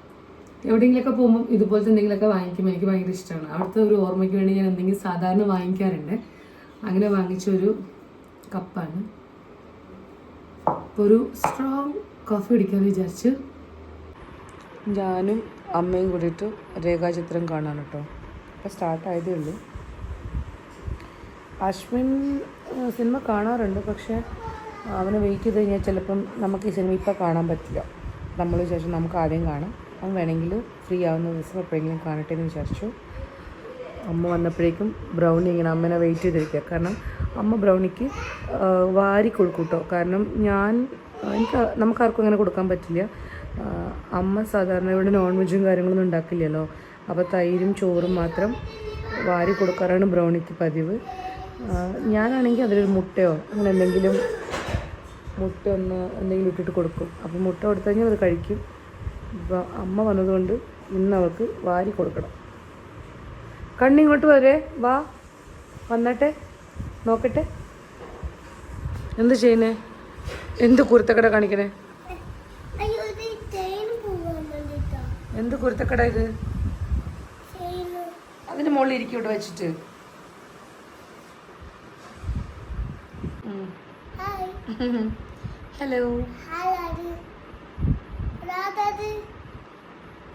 എവിടെയെങ്കിലുമൊക്കെ പോകുമ്പോൾ ഇതുപോലത്തെ എന്തെങ്കിലുമൊക്കെ വാങ്ങിക്കുമ്പോൾ എനിക്ക് ഭയങ്കര ഇഷ്ടമാണ് അവിടുത്തെ ഒരു ഓർമ്മയ്ക്ക് വേണ്ടി ഞാൻ എന്തെങ്കിലും സാധാരണ വാങ്ങിക്കാറുണ്ട്. അങ്ങനെ വാങ്ങിച്ചൊരു കപ്പാണ്. ഒരു സ്ട്രോങ് കോഫി കുടിക്കാമെന്ന് വിചാരിച്ച്. ഞാനും അമ്മയും കൂടിയിട്ട് രേഖാചിത്രം കാണാൻ കേട്ടോ ഇപ്പോൾ സ്റ്റാർട്ടായതേ ഉള്ളൂ. അശ്വിൻ സിനിമ കാണാറുണ്ട് പക്ഷേ അവനെ വെയിറ്റ് ചെയ്ത് കഴിഞ്ഞാൽ ചിലപ്പം നമുക്ക് ഈ സിനിമ ഇപ്പോൾ കാണാൻ പറ്റില്ല. നമ്മൾ വിചാരിച്ചു നമുക്ക് ആദ്യം കാണാം. അവൻ വേണമെങ്കിൽ ഫ്രീ ആവുന്ന ദിവസം എപ്പോഴെങ്കിലും കാണട്ടെ എന്ന് വിചാരിച്ചു. അമ്മ വന്നപ്പോഴേക്കും ബ്രൗണി ഇങ്ങനെ അമ്മനെ വെയിറ്റ് ചെയ്തിരിക്കുക. കാരണം അമ്മ ബ്രൗണിക്ക് വാരി കൊടുക്കും കേട്ടോ കാരണം ഞാൻ എനിക്ക് നമുക്കാർക്കും അങ്ങനെ കൊടുക്കാൻ പറ്റില്ല. അമ്മ സാധാരണ ഇവിടെ നോൺ വെജും കാര്യങ്ങളൊന്നും ഉണ്ടാക്കില്ലല്ലോ. അപ്പോൾ തൈരും ചോറും മാത്രം വാരി കൊടുക്കാറാണ് ബ്രൗണിക്ക് പതിവ്. ഞാനാണെങ്കിൽ അതിലൊരു മുട്ടയോ അങ്ങനെ എന്തെങ്കിലും മുട്ട ഒന്ന് എന്തെങ്കിലും ഇട്ടിട്ട് കൊടുക്കും. അപ്പോൾ മുട്ട കൊടുത്തു കഴിഞ്ഞാൽ അത് കഴിക്കും. അപ്പോൾ അമ്മ വന്നതുകൊണ്ട് ഇന്ന് അവൾക്ക് വാരി കൊടുക്കണം. കണ്ണിങ്ങോട്ട് വരെ വാ. വന്നട്ടെ. നോക്കട്ടെ. എന്ത് ചെയ്യുന്നേ? എന്ത് കുരുത്തക്കട കാണിക്കണേ? എന്ത് കുരുത്തക്കട ഇത്? അതിന് മുകളിൽ ഇരിക്കും ഇവിടെ വെച്ചിട്ട്. ഹലോ.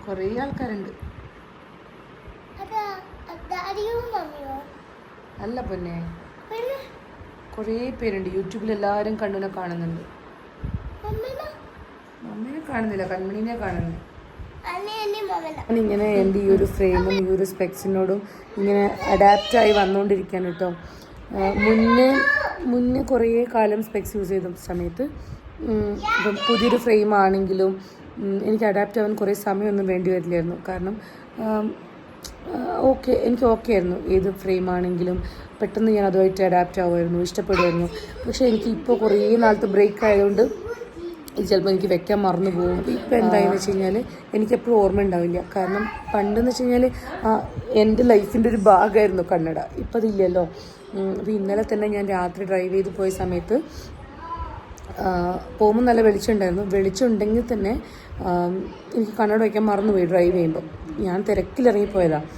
കുറേ ആൾക്കാരുണ്ട്. അതാ. അല്ല പൊന്നെ. കൊറേ പേരുണ്ട്. യൂട്യൂബിൽ എല്ലാവരും കണ്ണുനെ കാണുന്നുണ്ട്. മമ്മിനോ? കാണുന്നില്ല. കൺമണിനെ കാണുന്നു. ഇങ്ങനെ എന്റെ ഈ ഒരു ഫ്രെയിമും ഈ ഒരു സ്പെക്സിനോടും ഇങ്ങനെ അഡാപ്റ്റായി വന്നുകൊണ്ടിരിക്കുകയാണ് കേട്ടോ മുന്നേ മുന്നേ കുറേ കാലം സ്പെക്സ് യൂസ് ചെയ്ത സമയത്ത് ഇപ്പം പുതിയൊരു ഫ്രെയിം ആണെങ്കിലും എനിക്ക് അഡാപ്റ്റ് ആവാൻ കുറേ സമയമൊന്നും വേണ്ടി വരില്ലായിരുന്നു. കാരണം ഓക്കെ എനിക്ക് ഓക്കെ ആയിരുന്നു. ഏത് ഫ്രെയിം ആണെങ്കിലും പെട്ടെന്ന് ഞാൻ അതുമായിട്ട് അഡാപ്റ്റ് ആവുമായിരുന്നു ഇഷ്ടപ്പെടുമായിരുന്നു. പക്ഷേ എനിക്ക് ഇപ്പോൾ കുറേ നാളത്തെ ബ്രേക്ക് ആയതുകൊണ്ട് ഇത് ചിലപ്പോൾ എനിക്ക് വെക്കാൻ മറന്നു പോകും. ഇപ്പം എന്തായെന്ന് വെച്ച് കഴിഞ്ഞാൽ എനിക്കെപ്പോഴും ഓർമ്മ ഉണ്ടാവില്ല. കാരണം പണ്ടെന്ന് വെച്ച് കഴിഞ്ഞാൽ എന്റെ ലൈഫിന്റെ ഒരു ഭാഗമായിരുന്നു കന്നഡ ഇപ്പം അതില്ലല്ലോ അപ്പോൾ ഇന്നലെ തന്നെ ഞാൻ രാത്രി ഡ്രൈവ് ചെയ്ത് പോയ സമയത്ത് പോകുമ്പോൾ നല്ല വെളിച്ചമുണ്ടായിരുന്നു. വെളിച്ചമുണ്ടെങ്കിൽ തന്നെ എനിക്ക് കണ്ണട വയ്ക്കാൻ മറന്നുപോയി ഡ്രൈവ് ചെയ്യുമ്പോൾ. ഞാൻ തിരക്കിലിറങ്ങിപ്പോയതാണ്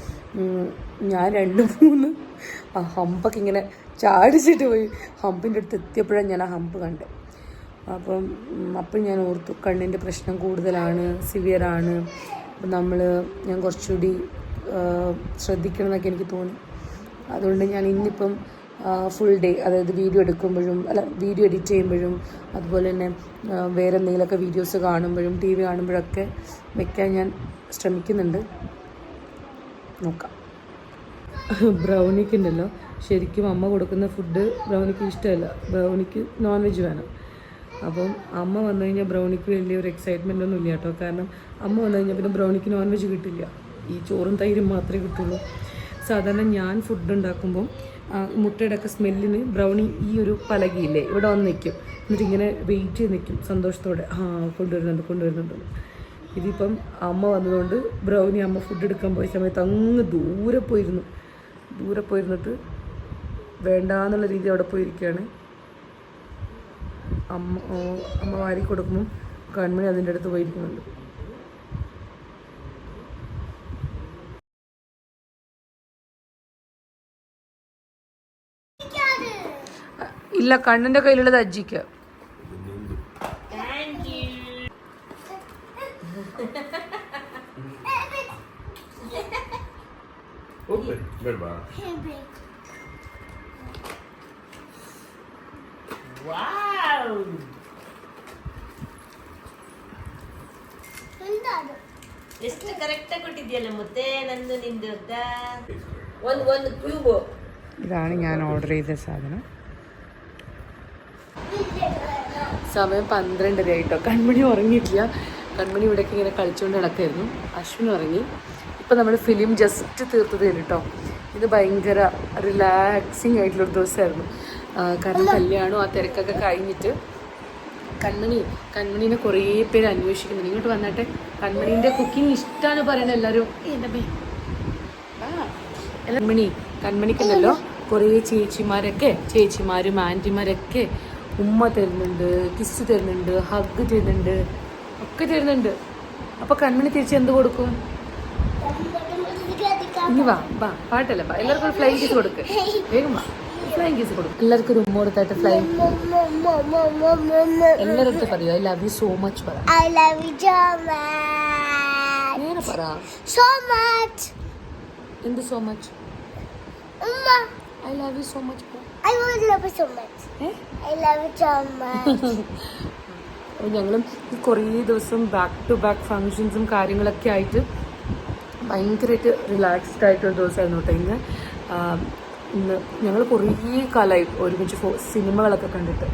ഞാൻ രണ്ട് മൂന്ന് ആ ഹമ്പൊക്കെ ഇങ്ങനെ ചാടിച്ചിട്ട് പോയി. ഹമ്പിന്റെ അടുത്ത് എത്തിയപ്പോഴാണ് ഞാൻ ആ ഹമ്പ് കണ്ടത്. അപ്പം അപ്പം ഞാൻ ഓർത്തു കണ്ണിന്റെ പ്രശ്നം കൂടുതലാണ് സിവിയറാണ് അപ്പം നമ്മൾ ഞാൻ കുറച്ചുകൂടി ശ്രദ്ധിക്കണം എന്നൊക്കെ എനിക്ക് തോന്നി. അതുകൊണ്ട് ഞാൻ ഇന്നിപ്പം ഫുൾ ഡേ അതായത് വീഡിയോ എടുക്കുമ്പോഴും അല്ല വീഡിയോ എഡിറ്റ് ചെയ്യുമ്പോഴും അതുപോലെ തന്നെ വേറെ എന്തെങ്കിലുമൊക്കെ വീഡിയോസ് കാണുമ്പോഴും ടി വി കാണുമ്പോഴൊക്കെ വെക്കാൻ ഞാൻ ശ്രമിക്കുന്നുണ്ട്. നോക്കാം. ബ്രൗണിക്ക് ഉണ്ടല്ലോ ശരിക്കും അമ്മ കൊടുക്കുന്ന ഫുഡ് ബ്രൗണിക്ക് ഇഷ്ടമല്ല. ബ്രൗണിക്ക് നോൺ വെജ് വേണം. അപ്പം അമ്മ വന്നു കഴിഞ്ഞാൽ ബ്രൗണിക്ക് വലിയൊരു എക്സൈറ്റ്മെന്റ് ഒന്നും ഇല്ല കേട്ടോ. കാരണം അമ്മ വന്നു കഴിഞ്ഞാൽ പിന്നെ ബ്രൗണിക്ക് നോൺ വെജ് കിട്ടില്ല. ഈ ചോറും തൈരും മാത്രമേ കിട്ടുള്ളൂ. സാധാരണ ഞാൻ ഫുഡ് ഉണ്ടാക്കുമ്പം ആ, മുട്ടയുടെ ഒക്കെ സ്മെല്ലിന് ബ്രൗണി ഈ ഒരു പലകയില്ലേ ഇവിടെ വന്ന് നിൽക്കും എന്നിട്ട് ഇങ്ങനെ വെയിറ്റ് ചെയ്ത് നിൽക്കും സന്തോഷത്തോടെ. ആ കൊണ്ടുവരുന്നുണ്ട് കൊണ്ടുവരുന്നുണ്ട്. ഇതിപ്പം അമ്മ വന്നതുകൊണ്ട് ബ്രൗണി അമ്മ ഫുഡ് എടുക്കാൻ പോയ സമയത്ത് അങ്ങ് ദൂരെ പോയിരുന്നു. ദൂരെ പോയിരുന്നിട്ട് വേണ്ടാന്നുള്ള രീതി അവിടെ പോയിരിക്കുകയാണ്. അമ്മ അമ്മ വാരി കൊടുക്കുമ്പം കൺമണി അതിന്റെ അടുത്ത് പോയിരിക്കുന്നുണ്ട്. ഇല്ല കണ്ണിൻ്റെ കയ്യിലുള്ളത് അജ്ജിക്ക് എന്താണ് ಎಷ್ಟು ಕರೆಕ್ಟ್ ಕೊಟ್ಟಿದ್ಯಲ್ಲ ಮತ್ತೆ ನಂದು ನಿಂದು ಅಂತ ಒಂದು ಒಂದು ಕ್ಯೂಬ್ ഇതാണ് ഞാൻ ഓർഡർ ചെയ്ത സാധനം സമയം പന്ത്രണ്ടര ആയിട്ടോ കൺമണി ഉറങ്ങിയിട്ടില്ല. കൺമണി ഇവിടേക്ക് ഇങ്ങനെ കളിച്ചുകൊണ്ട് നടക്കായിരുന്നു. അശ്വിൻ ഉറങ്ങി. ഇപ്പം നമ്മൾ ഫിലിം ജസ്റ്റ് തീർത്തത് കേട്ടോ. ഇത് ഭയങ്കര റിലാക്സിങ് ആയിട്ടുള്ളൊരു ദിവസമായിരുന്നു. കാരണം കല്യാണം ആ തിരക്കൊക്കെ കഴിഞ്ഞിട്ട് കൺമണി കൺമണീനെ കുറേ പേര് അന്വേഷിക്കുന്നുണ്ട്. ഇങ്ങോട്ട് വന്നിട്ട്. കൺമണീന്റെ കുക്കിംഗ് ഇഷ്ടമാണ് പറയുന്നത് എല്ലാവരും കൺമണി കൺമണിക്കുണ്ടല്ലോ കുറേ ചേച്ചിമാരൊക്കെ ചേച്ചിമാരും ആന്റിമാരൊക്കെ ഉമ്മ തരുന്നുണ്ട് കിസ് തരുന്നുണ്ട് ഹഗ് തരുന്നുണ്ട് ഒക്കെ തരുന്നുണ്ട്. അപ്പോൾ കണ്മണി തിരിച്ച് എന്ത് കൊടുക്കും? ഇനി വാ വാ പാട്ടല്ല? വാ എല്ലാവർക്കും ഒരു ഫ്ലൈങ് കിസ് കൊടുക്ക്. വേഗം വാ ഫ്ലൈങ് കിസ് കൊടുക്കും. എല്ലാവർക്കും ഒരു ഉമ്മ കൊടുത്തായിട്ട് ഫ്ലൈങ് എല്ലാവരും പറയൂ I love you so much പറ. Love you so much. നേരെ പറ. സോ മച്ച് എന്ത് സോ മച്ച് ഉമ്മ. I love you so much പറ I love love you so much. ഏ? I love you so much. ഞങ്ങളും കുറേ ദിവസം ബാക്ക് ടു ബാക്ക് ഫങ്ഷൻസും കാര്യങ്ങളൊക്കെ ആയിട്ട് ഭയങ്കരമായിട്ട് റിലാക്സ്ഡ് ആയിട്ടൊരു ദിവസമായിരുന്നു കേട്ടോ ഇന്ന്. ഇന്ന് ഞങ്ങൾ കുറേ കാലമായി ഒരുമിച്ച് സിനിമകളൊക്കെ കണ്ടിട്ട്.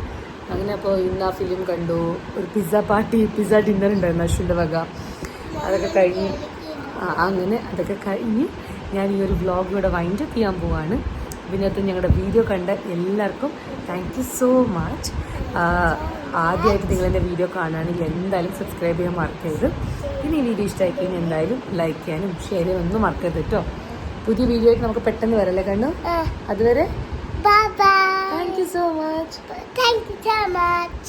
അങ്ങനെ അപ്പോൾ ഇന്ന് ആ ഫിലിം കണ്ടു. ഒരു പിസ്സ പാർട്ടി പിസ്സ ഡിന്നർ ഉണ്ടായിരുന്നു അശ്വിന്റെ വക. അതൊക്കെ കഴിഞ്ഞ് അങ്ങനെ അതൊക്കെ കഴിഞ്ഞ് ഞാൻ ഈ ഒരു വ്ളോഗ് ഇവിടെ വൈൻഡ് അപ്പ് ചെയ്യാൻ പോവാണ്. ഇതിനകത്ത് ഞങ്ങളുടെ വീഡിയോ കണ്ട എല്ലാവർക്കും താങ്ക് യു സോ മച്ച് ആദ്യമായിട്ട് നിങ്ങൾ എന്റെ വീഡിയോ കാണുകയാണെങ്കിൽ എന്തായാലും സബ്സ്ക്രൈബ് ചെയ്യാൻ മറക്കരുത്. പിന്നെ ഈ വീഡിയോ ഇഷ്ടമായി കഴിഞ്ഞാൽ എന്തായാലും ലൈക്ക് ചെയ്യാനും ഷെയർ ചെയ്യാനും ഒന്നും മറക്കരുത് കേട്ടോ. പുതിയ വീഡിയോ ആയിട്ട് നമുക്ക് പെട്ടെന്ന് വരല്ലേ കണ്ണു? Uh, അതുവരെ. Thank you so much thank you so much.